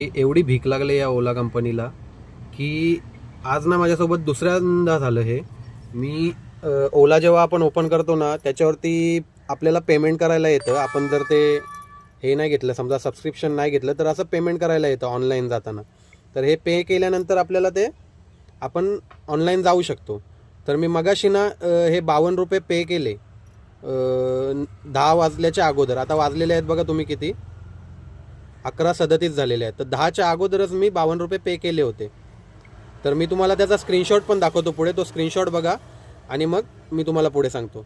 एवढी भीक लागली या ओला कंपनीला की आज ना माझ्यासोबत दुसऱ्यांदा झालं हे. मी ओला जेव्हा आपण ओपन करतो ना त्याच्यावरती आपल्याला पेमेंट करायला येतं. आपण जर ते हे नाही घेतलं समजा सबस्क्रिप्शन नाही घेतलं तर असं पेमेंट करायला येतं ऑनलाईन जाताना. तर हे पे केल्यानंतर आपल्याला ते आपण ऑनलाईन जाऊ शकतो. तर मी मगाशी ना हे बावन्न रुपये पे केले दहा वाजल्याच्या अगोदर. आता वाजलेले आहेत बघा तुम्ही किती? अकरा सदतीस झालेले आहेत. तर दहाच्या अगोदरच मी बावन्न रुपये पे केले होते. तर मी तुम्हाला त्याचा स्क्रीनशॉट पण दाखवतो पुढे. तो स्क्रीनशॉट बघा आणि मग मी तुम्हाला पुढे सांगतो.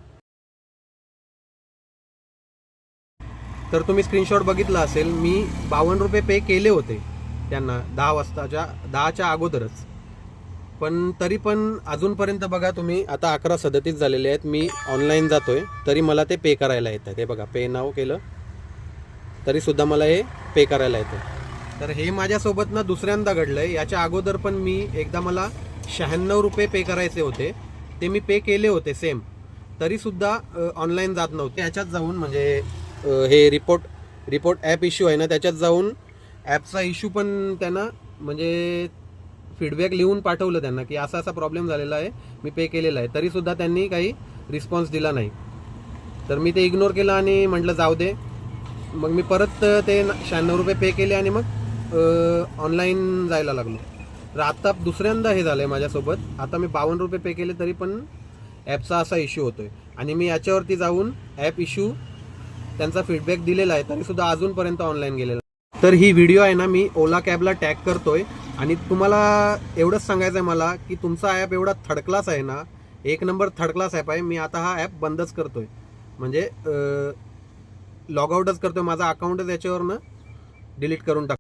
तर तुम्ही स्क्रीनशॉट बघितला असेल मी बावन्न रुपये पे केले होते त्यांना दहा वाजताच्या दहाच्या अगोदरच. पण तरी पण अजूनपर्यंत बघा तुम्ही आता अकरा सदतीस झालेले आहेत. मी ऑनलाईन जातोय तरी मला ते पे करायला येतं हे बघा पे नाव केलं. तरी सुद्धा मला हे पे करायला येतं. तर हे माझ्यासोबत ना दुसऱ्यांदा घडलंय. याच्या अगोदर पण मी एकदा मला शहाण्णव रुपये पे करायचे होते. ते मी पे केले होते सेम तरी सुद्धा ऑनलाईन जात नव्हते. याच्यात जाऊन म्हणजे हे रिपोर्ट रिपोर्ट ॲप इश्यू आहे ना त्याच्यात जाऊन ॲपचा इश्यू पण त्यांना म्हणजे फीडबॅक लिहून पाठवलं त्यांना की असा असा प्रॉब्लेम झालेला आहे. मी पे केलेला आहे. तरीसुद्धा त्यांनी काही रिस्पॉन्स दिला नाही. तर मी ते इग्नोर केलं आणि म्हटलं जाऊ दे. मग मी परत ते शहाण्णव रुपये पे केले आणि मग ऑनलाईन जायला लागलो. तर आता दुसऱ्यांदा हे झालं आहे माझ्यासोबत. आता मी बावन्न रुपये पे केले तरी पण ॲपचा असा इश्यू होतो आहे आणि मी याच्यावरती जाऊन ॲप इश्यू त्यांचा फीडबॅक दिलेला आहे तरीसुद्धा अजूनपर्यंत ऑनलाईन गेलेला तर ही व्हिडिओ आहे ना मी ओला कॅबला टॅग करतोय. आणि तुम्हाला एवढंच सांगायचं आहे मला की तुमचा ॲप एवढा थर्ड क्लास आहे ना एक नंबर थर्ड क्लास ॲप आहे. मी आता हा ॲप बंदच करतोय. म्हणजे लॉगआउटच करतोय. माझा अकाउंटच याच्यावरनं डिलीट करून टाक.